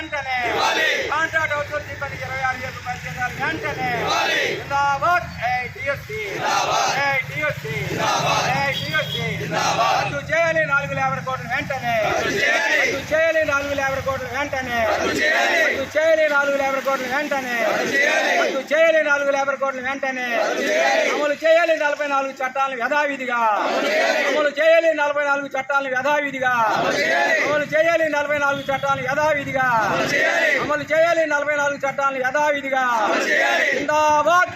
వెంటనే contract outsource సిబ్బందికి ఇరవై ఆరు వేల రూపాయల జీతాలు వెంటనే జిందాబాద్. ఏఐటిఎస్సి ఏఐటిఎస్సి ఏఐటిఎస్సి రద్దు చేయాలి నాలుగు యాభై కోట్ల వెంటనే. రద్దు చేయాలి. నాలుగు యాభై కోట్ల వెంటనే. రద్దు చేయాలి నాలుగు యాభై కోట్లు వెంటనే. రద్దు చేయాలి నాలుగు యాభై కోట్ల వెంటనే. అమలు చేయాలి నలభై నాలుగు చట్టాలను యథావిధిగా. అమలు చేయాలి నలభై నాలుగు చట్టాలను యథావిధిగా. అమలు చేయాలి నలభై నాలుగు చట్టాలను యథావిధిగా. అమలు చేయాలి నలభై నాలుగు చట్టాలను యథావిధిగా. జిందాబాద్.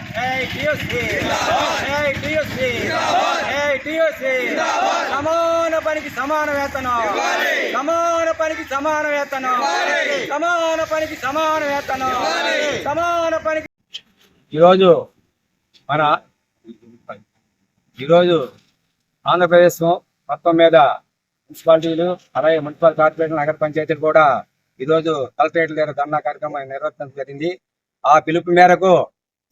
సమాన పనికి సమాన వేతనం. సమాన వేతనం. సమాన పనికి సమాన వేతనం. సమాన పనికి ఈరోజు మన ఈరోజు ఆంధ్రప్రదేశ్ మొత్తం మీద మున్సిపాలిటీలు అలాగే మున్సిపల్ కార్పొరేషన్ నగర పంచాయతీలు కూడా ఈరోజు కలెక్టరేట్ల దగ్గర ధర్నా కార్యక్రమం నిర్వర్తించడం జరిగింది. ఆ పిలుపు మేరకు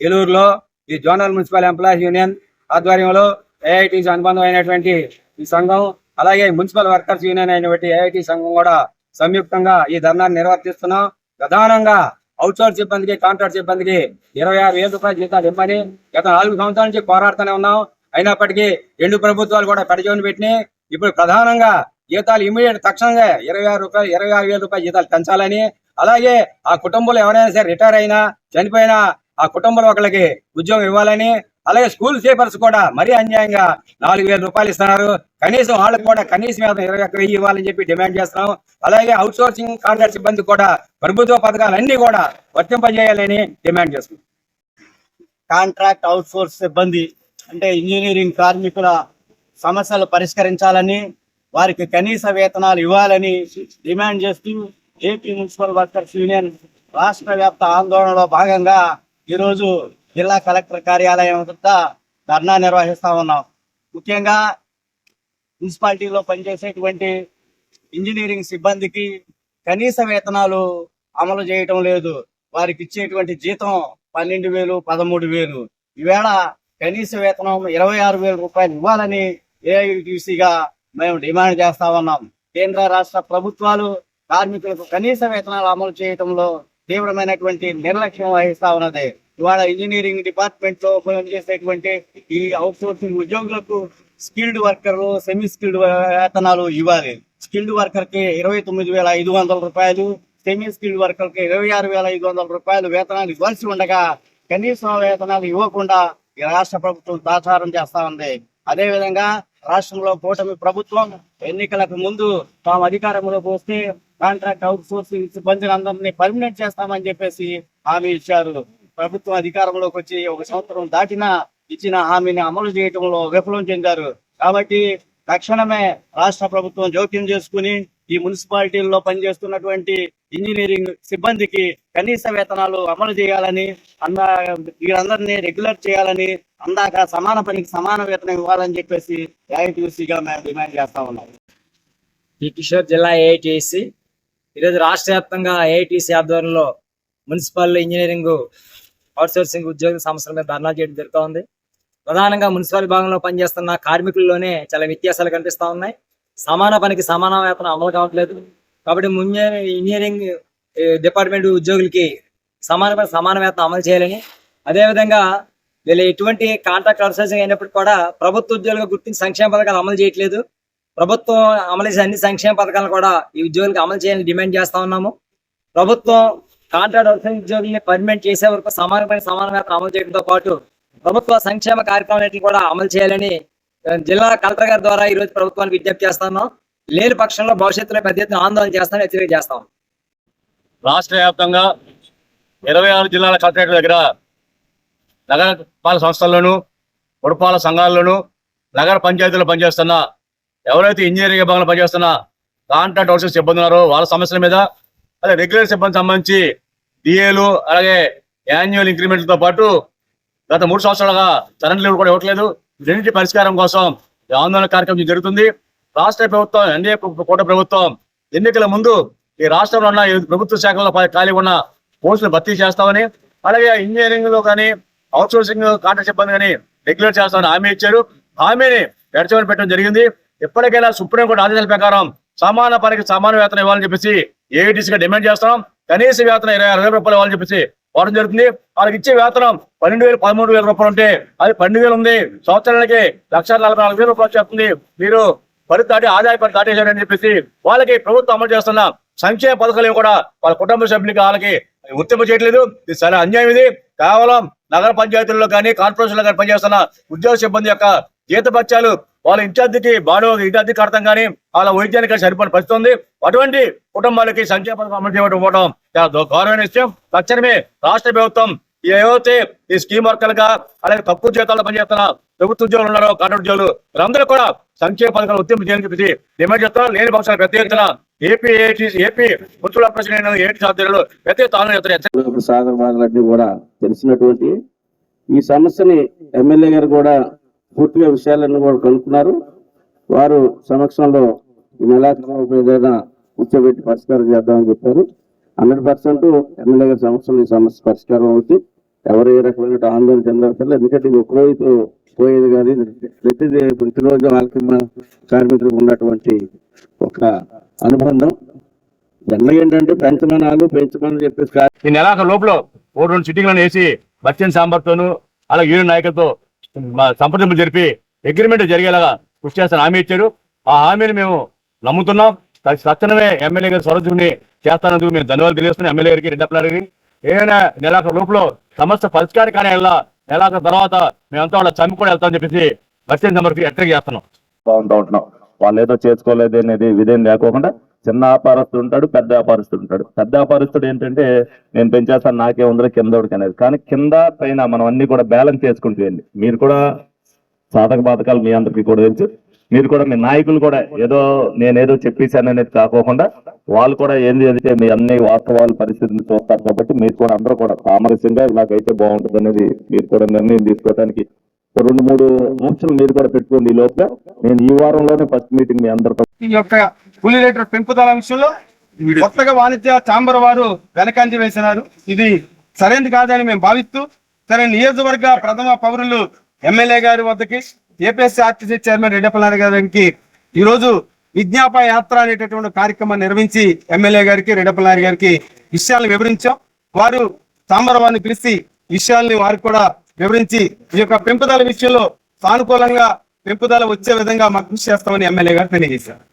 ఏలూరులో ఈ జోనల్ మున్సిపల్ ఎంప్లాయీస్ యూనియన్ ఆధ్వర్యంలో ఏఐటీస్ అనుబంధం అయినటువంటి ఈ సంఘం అలాగే మున్సిపల్ వర్కర్స్ యూనియన్ అయినటువంటి ఏఐటి సంఘం కూడా సంయుక్తంగా ఈ ధర్నాన్ని నిర్వర్తిస్తున్నాం. ప్రధానంగా అవుట్సోర్స్ సిబ్బందికి కాంట్రాక్ట్ సిబ్బందికి ఇరవై ఆరు వేల రూపాయల జీతాలు ఇవ్వమని గత నాలుగు సంవత్సరాల నుంచి పోరాడుతూనే ఉన్నాం. అయినప్పటికీ రెండు ప్రభుత్వాలు కూడా పెడజోని పెట్టినాయి. ఇప్పుడు ప్రధానంగా జీతాలు ఇమీడియట్ తక్షణంగా ఇరవై ఆరు రూపాయలు ఇరవై ఆరు వేల రూపాయల జీతాలు పెంచాలని అలాగే ఆ కుటుంబంలో ఎవరైనా సరే రిటైర్ అయినా చనిపోయినా ఆ కుటుంబంలో ఒకరికి ఉద్యోగం ఇవ్వాలని అలాగే స్కూల్ సేపర్స్ కూడా మరీ అన్యాయంగా నాలుగు వేల రూపాయలు ఇస్తున్నారు. కనీసం వాళ్ళకి కూడా కనీసం వేతనం ఇరవై ఒక్క వెయ్యి ఇవ్వాలని చెప్పి డిమాండ్ చేస్తున్నాం. అలాగే అవుట్ సోర్సింగ్ కాంట్రాక్ట్ సిబ్బంది కూడా ప్రభుత్వ పథకాలన్నీ కూడా వర్తింపజేయాలని డిమాండ్ చేస్తున్నాం. కాంట్రాక్ట్ అవుట్సోర్స్ సిబ్బంది అంటే ఇంజనీరింగ్ కార్మికుల సమస్యలు పరిష్కరించాలని వారికి కనీస వేతనాలు ఇవ్వాలని డిమాండ్ చేస్తూ ఏపీ మున్సిపల్ వర్కర్స్ యూనియన్ రాష్ట్ర వ్యాప్త ఆందోళనలో భాగంగా ఈరోజు జిల్లా కలెక్టర్ కార్యాలయం వద్ద ధర్నా నిర్వహిస్తా ఉన్నాం. ముఖ్యంగా మున్సిపాలిటీలో పనిచేసేటువంటి ఇంజనీరింగ్ సిబ్బందికి కనీస వేతనాలు అమలు చేయటం లేదు. వారికి ఇచ్చేటువంటి జీతం పన్నెండు వేలు పదమూడు వేలు. ఈవేళ కనీస వేతనం ఇరవై ఆరు వేల రూపాయలు ఇవ్వాలని ఏఐటీసీగా మేము డిమాండ్ చేస్తా ఉన్నాం. కేంద్ర రాష్ట్ర ప్రభుత్వాలు కార్మికులకు కనీస వేతనాలు అమలు చేయటంలో తీవ్రమైనటువంటి నిర్లక్ష్యం వహిస్తా ఉన్నది. ఇవాళ ఇంజనీరింగ్ డిపార్ట్మెంట్లో పనిచేసేటువంటి ఈ అవుట్ సోర్సింగ్ ఉద్యోగులకు స్కిల్డ్ వర్కర్లు సెమీ స్కిల్డ్ వేతనాలు ఇవ్వాలి. స్కిల్డ్ వర్కర్కి ఇరవై తొమ్మిది వేల ఐదు వందల రూపాయలు సెమీ స్కిల్డ్ వర్కర్కి ఇరవై ఆరు వేల ఐదు వందల రూపాయలు వేతనాలు ఇవ్వాల్సి ఉండగా కనీస వేతనాలు ఇవ్వకుండా ఈ రాష్ట్ర ప్రభుత్వం దాచారం చేస్తా ఉంది. అదే విధంగా రాష్ట్రంలో కూటమి ప్రభుత్వం ఎన్నికలకు ముందు తాము అధికారంలోకి వస్తే కాంట్రాక్ట్ అవుట్ సోర్సింగ్ సిబ్బందిని అందరినీ పర్మినెంట్ చేస్తామని చెప్పేసి హామీ ఇచ్చారు. ప్రభుత్వం అధికారంలోకి వచ్చి ఒక సంవత్సరం దాటినా ఇచ్చిన హామీని అమలు చేయడంలో విఫలం చెందారు. కాబట్టి తక్షణమే రాష్ట్ర ప్రభుత్వం జోక్యం చేసుకుని ఈ మున్సిపాలిటీల్లో పనిచేస్తున్నటువంటి ఇంజనీరింగ్ సిబ్బందికి కనీస వేతనాలు అమలు చేయాలని అందా వీరందరినీ రెగ్యులర్ చేయాలని అందాక సమాన పనికి సమాన వేతనం ఇవ్వాలని చెప్పేసి ఏఐటీసీగా మేము డిమాండ్ చేస్తా ఉన్నాం. ఈ కిషోర్ జిల్లా ఏఐటిసి ఈరోజు రాష్ట్ర వ్యాప్తంగా ఏఐటిసి ఆధ్వర్యంలో మున్సిపల్ ఇంజనీరింగ్ అవుట్సోర్సింగ్ ఉద్యోగుల సంవత్సరం మీద ధర్నా చేయడం జరుగుతూ ఉంది ప్రధానంగా మున్సిపల్ విభాగంలో పనిచేస్తున్న కార్మికుల్లోనే చాలా వ్యత్యాసాలు కనిపిస్తా ఉన్నాయి. సమాన పనికి సమాన వేతనం అమలు కావట్లేదు. కాబట్టి ముందే ఇంజనీరింగ్ డిపార్ట్మెంట్ ఉద్యోగులకి సమాన పని సమాన వేతనం అమలు చేయాలని అదేవిధంగా వీళ్ళు ఎటువంటి కాంట్రాక్ట్ అవుట్సోర్సింగ్ అయినప్పటికీ కూడా ప్రభుత్వ ఉద్యోగులకు గుర్తించి సంక్షేమ పథకాలు అమలు చేయట్లేదు. ప్రభుత్వం అమలు చేసే అన్ని సంక్షేమ పథకాలను కూడా ఈ ఉద్యోగులకు అమలు చేయాలని డిమాండ్ చేస్తా ఉన్నాము. ప్రభుత్వం కాంట్రాక్ట్ అవుట్సోర్సింగ్ ఉద్యోగుల్ని పర్మనెంట్ చేసే వరకు సమానమైన సమానంగా అమలు చేయడంతో పాటు ప్రభుత్వ సంక్షేమ కార్యక్రమాలన్నింటినీ కూడా అమలు చేయాలని జిల్లా కలెక్టర్ గారి ద్వారా ఈ రోజు ప్రభుత్వానికి విజ్ఞప్తి చేస్తున్నాం లేని పక్షంలో భవిష్యత్తులో పెద్ద ఎత్తున ఆందోళన చేస్తామని హెచ్చరిక చేస్తాం. రాష్ట్ర వ్యాప్తంగా ఇరవై ఆరు జిల్లాల కలెక్టరేట్ దగ్గర నగరపాలక సంస్థల్లోనూ పురపాలక సంఘాల్లోనూ నగర పంచాయతీలో పనిచేస్తున్న ఎవరైతే ఇంజనీరింగ్ విభాగంలో పనిచేస్తున్న కాంట్రాక్ట్ అవుట్సోర్స్ సిబ్బంది ఉన్నారో వాళ్ళ సమస్యల మీద అదే రెగ్యులర్ సిబ్బంది సంబంధించి డిఏలు అలాగే యాన్యువల్ ఇంక్రిమెంట్లతో పాటు గత మూడు సంవత్సరాలుగా కరెంట్ లీవ్ కూడా ఇవ్వట్లేదు. రెండింటి పరిష్కారం కోసం ఆందోళన కార్యక్రమం జరుగుతుంది. రాష్ట్ర ప్రభుత్వం ఎన్డీఏ కోట ప్రభుత్వం ఎన్నికల ముందు ఈ రాష్ట్రంలో ఉన్న ప్రభుత్వ శాఖల్లో ఖాళీ ఉన్న పోస్టులు భర్తీ చేస్తామని అలాగే ఇంజనీరింగ్లో కానీ అవుట్ సోర్సింగ్ కాంట్రాక్ట్ సిబ్బంది కానీ రెగ్యులర్ చేస్తామని హామీ ఇచ్చారు. హామీని పెడచమని పెట్టడం జరిగింది. ఎప్పటికైనా సుప్రీంకోర్టు ఆదేశాల ప్రకారం సమాన పనికి సమాన వేతనం ఇవ్వాలని చెప్పేసి ఏఐటీసీగా డిమాండ్ చేస్తున్నాం. కనీస వేతనం ఇరవై ఆరు వేల రూపాయలు వాళ్ళని చెప్పేసి వాడడం జరుగుతుంది. వాళ్ళకి ఇచ్చే వేతనం పన్నెండు వేలు పదమూడు వేల రూపాయలు ఉంటే అది పన్నెండు వేలు ఉంది. సంవత్సరానికి లక్ష నలభై నాలుగు వేల రూపాయలు చేస్తుంది మీరు పరి దాటి ఆదాయ పని దాటేశారని చెప్పేసి వాళ్ళకి ప్రభుత్వం అమలు చేస్తున్న సంక్షేమ పథకాలు కూడా వాళ్ళ కుటుంబ సభ్యులకి వాళ్ళకి ఉత్తమ చేయట్లేదు. ఇది చాలా అన్యాయం ఇది. కేవలం నగర పంచాయతీల్లో కానీ కార్పొరేషన్లో కానీ పనిచేస్తున్న ఉద్యోగ సిబ్బంది యొక్క జీతపత్యాలు వాళ్ళ ఇన్ఛార్జికి బాడో ఇన్ఛార్జికి కడతాం కానీ వాళ్ళ వైద్యానికి సరిపడిన పరిస్థితి ఉంది. అటువంటి కుటుంబాలకి సంక్షేమ పథకం అమలు చేయకపోవడం చాలా గౌరవమైన విషయం. తక్షణమే రాష్ట్ర ప్రభుత్వం ఏవైతే ఈ స్కీమ్ వర్కర్లుగా అలాగే తక్కువ జీతాల్లో పనిచేస్తున్న ప్రభుత్వ ఉద్యోగులు ఉన్నారో కాంట్రాక్ట్ ఉద్యోగులు వీరందరూ కూడా సంక్షేమ పథకాలు ఉద్యమం చేయడానికి చెప్పేసి డిమాండ్ చేస్తున్నారు. లేని పక్షాలు పెద్ద ఎత్తున ఏపీ ఏటీ ఏపీ మున్సిపల్ ప్రెసిడెంట్ ఏటీ సాధ్యులు పెద్ద ఎత్తున సాగర్ బాధలన్నీ కూడా తెలిసినటువంటి ఈ సమస్యని ఎమ్మెల్యే గారు కూడా పూర్తిగా విషయాలన్నీ కూడా కనుక్కున్నారు. వారు సమక్షంలో ఈ నెలాఖరు ఏదైనా కూర్చోబెట్టి పరిష్కారం చేద్దామని చెప్పారు. హండ్రెడ్ పర్సెంట్ ఎమ్మెల్యే గారి సమస్యలు ఈ సమస్య పరిష్కారం అవుతుంది. ఎవరు ఏ రకమైన ఆందోళన చెందవసరం ఎందుకంటే ఇది ఒక రోజు పోయేది కానీ ప్రతి ప్రతిరోజు వాళ్ళకి మన కార్మికులకు ఉన్నటువంటి ఒక అనుబంధం. జనరల్ ఏంటంటే పెంచమనాలు పెంచమని చెప్పేసి ఈ నెలాఖరు లోపల ఓ రెండు సిట్టింగ్లను వేసి బచ్చన్ సాంబార్తోను అలాగే యూనియన్ నాయకులతో సంప్రదింపులు జరిపి అగ్రిమెంట్ జరిగేలాగా కృషి చేస్తాను హామీ ఇచ్చారు. ఆ హామీని మేము నమ్ముతున్నాం. తక్షణమే ఎమ్మెల్యే గారి స్వరజుని చేస్తానందుకు మేము ధన్యవాదాలు తెలియజేస్తున్నాం. ఎమ్మెల్యే గారికి రెడ్డప్ప గారికి. ఏదైనా నెలాఖరు లోపల సమస్య పరిష్కారం కానీ వెళ్ళా నెలాఖరు తర్వాత మేమంతా వాళ్ళ చమ్మి కూడా వెళ్తామని చెప్పేసి బచ్చన్ నెంబర్కి హెచ్చరిక చేస్తున్నాం. బాగుంటా ఉంటున్నాం. వాళ్ళు ఏదో చేసుకోలేదు అనేది విధేయం లేకోకుండా చిన్న వ్యాపారస్తుడు ఉంటాడు పెద్ద వ్యాపారస్తుడు ఉంటాడు. పెద్ద వ్యాపారస్తుడు ఏంటంటే నేను పెంచేస్తాను నాకే ఉందిరా కింద ఒకటి అనేది. కానీ కింద పైన మనం అన్ని కూడా బ్యాలెన్స్ చేసుకుంటూ మీరు కూడా సాధక బాధకాలు మీ అందరికీ కూడా తెలుసు. మీరు కూడా మీ నాయకులు కూడా ఏదో నేనేదో చెప్పేశాను అనేది కాకోకుండా వాళ్ళు కూడా ఏంది అయితే మీ అన్ని వాస్తవాల పరిస్థితిని చూస్తారు కాబట్టి మీరు కూడా అందరూ కూడా సామరస్యంగా ఇలాగైతే బాగుంటుంది అనేది మీరు కూడా నిర్ణయం తీసుకోవడానికి రెండు మూడు ఆప్షన్లు మీరు కూడా పెట్టుకోండి ఈ లోపల. నేను ఈ వారంలోనే ఫస్ట్ మీటింగ్ మీ అందరితో ఈ యొక్క కూలీ రేటర్ పెంపుదల విషయంలో కొత్తగా వాణిజ్య చాంబర్ వారు వెనకంజ వేసినారు. ఇది సరైనది కాదని మేము భావిస్తూ సరే నియోజకవర్గ ప్రథమ పౌరులు ఎమ్మెల్యే గారి వద్దకి ఏపీఎస్సీ ఆర్టీసీ చైర్మన్ రెడ్డప్పనారాయణ గారికి ఈరోజు విజ్ఞాప యాత్ర అనేటటువంటి కార్యక్రమాన్ని నిర్వహించి ఎమ్మెల్యే గారికి రెడ్డప్పనారాయణ గారికి విషయాలను వివరించాం. వారు చాంబర్ వారిని పిలిచి విషయాల్ని వారికి కూడా వివరించి ఈ యొక్క పెంపుదల విషయంలో సానుకూలంగా పెంపుదల వచ్చే విధంగా మాకు కృషి చేస్తామని ఎమ్మెల్యే గారు తెలియజేశారు.